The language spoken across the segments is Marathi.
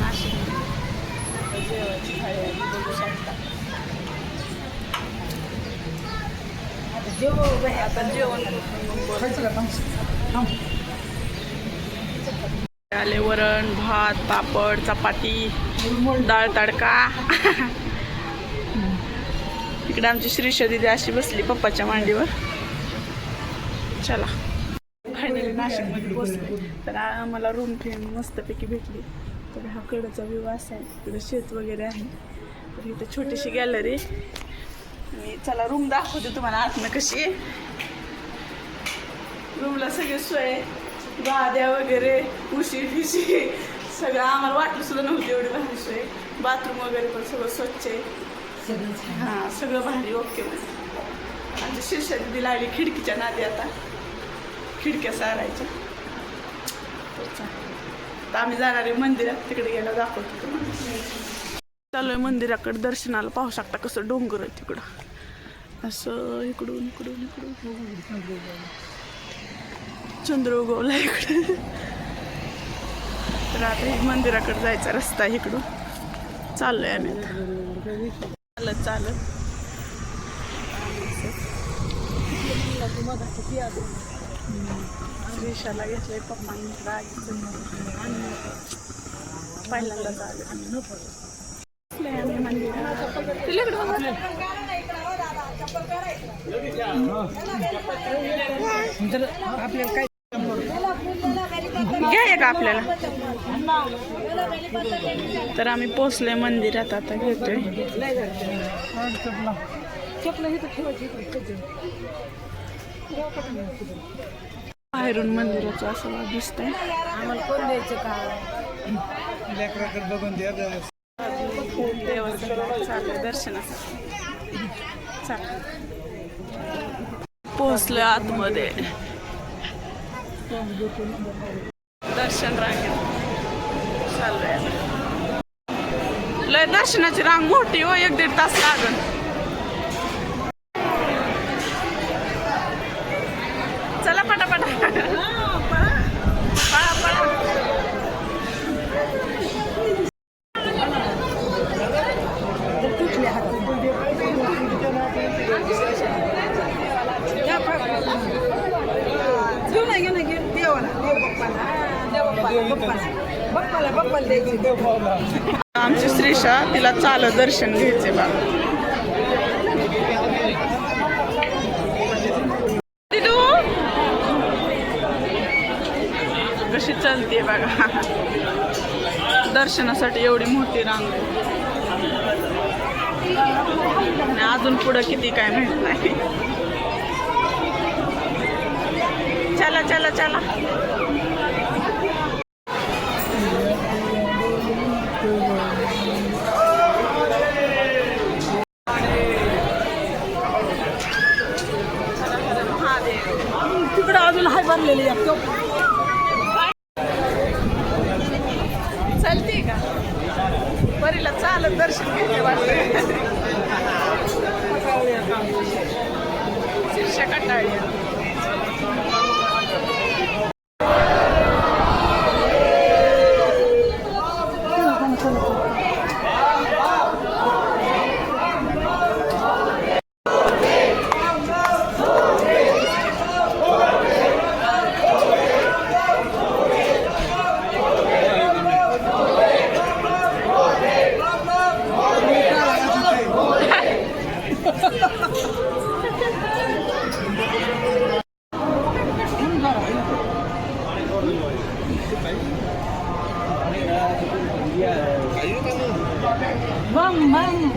नाशिक जेवायची थाळी बघू शकता आता जेवण आले वरण भात पापड चपाती डाळ तडका. इकडे आमची श्रीष दिदी अशी बसली पप्पाच्या मांडीवर. चला. फायनली नाशिकमध्ये पोचले तर आम्हाला रूम फेम मस्तपैकी भेटली. तर हा कडचा व्ह्यू असा आहे इकडे शेत वगैरे आहे. तर इथं छोटीशी गॅलरी आणि चला रूम दाखवते तुम्हाला आतनं कशी आहे. रूमला सगळी सोय गाद्या वगैरे उशी फिशी सगळं आम्हाला वाटलं सुद्धा नव्हती एवढी भारी सोय. बाथरूम वगैरे पण सगळं स्वच्छ आहे. हां सगळं भारी ओके म्हणजे आमच्या शीर्षात दिदी लागली खिडकीच्या नादी आता. खिडक्या सारायच्या. तर आम्ही जाणार आहे मंदिरात. तिकडे गेला दाखवतो तुम्हाला. चालू आहे मंदिराकडे. दर्शनाला पाहू शकता कसं डोंगर आहे तिकडं. असं इकडून इकडून इकडून. चंद्र उगवला इकडे. तर आता मंदिराकडे जायचा रस्ता आहे इकडून. चाललोय आम्ही चालत चालत. श्रीशाला घेतलंय पप्पांनी रागीचं पहिल्यांदा आपल्याला काय आपल्याला. तर आम्ही पोचलोय मंदिरात आता घेतोय चपला इथं ठेवायची इकडे बाहेरून मंदिराचं असं मला दिसतंय. आम्हाला कोण द्यायचं का लेकराकडे बघून द्या देवाचं चाललंय दर्शनासाठी. चाल. पोहोचलोय आतमध्ये. दर्शन रांगेत. चाललंय. लय दर्शनाची रांग मोठी हो एक दीड तास लागल. आमची श्रीषा तिला चाल दर्शन घ्यायचे बा. दिदू? कशी चलते बघा. दर्शनासाठी एवढी मोठी रांग. अजून पुढं किती काय माहीत नाही. चला चला चला. तिकडे तिकडं अजून हाय भरलेली आहे चालते का? बरीला चालत दर्शन घ्यायचे वाटतं शीर्ष कंटाळी बम बम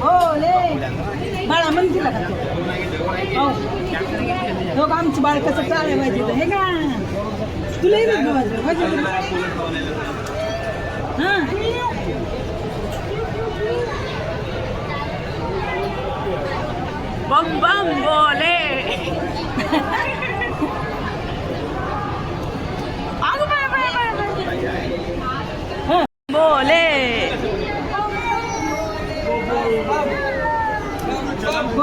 भोले बाळा म्हणतील का तो? हो हो का आमची बाळ कसं चालाय पाहिजे हे का तुला येईल का वाजवायला? वाजव. हा बम बम बोले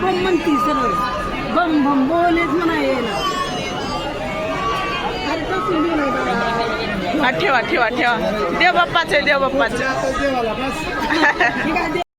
बम बम म्हणती सरळ. बम बम बोलेच म्हणा येईल अरे. हा ठेवा ठेवा ठेवा. देव बाप्पाचे देव बाप्पाचे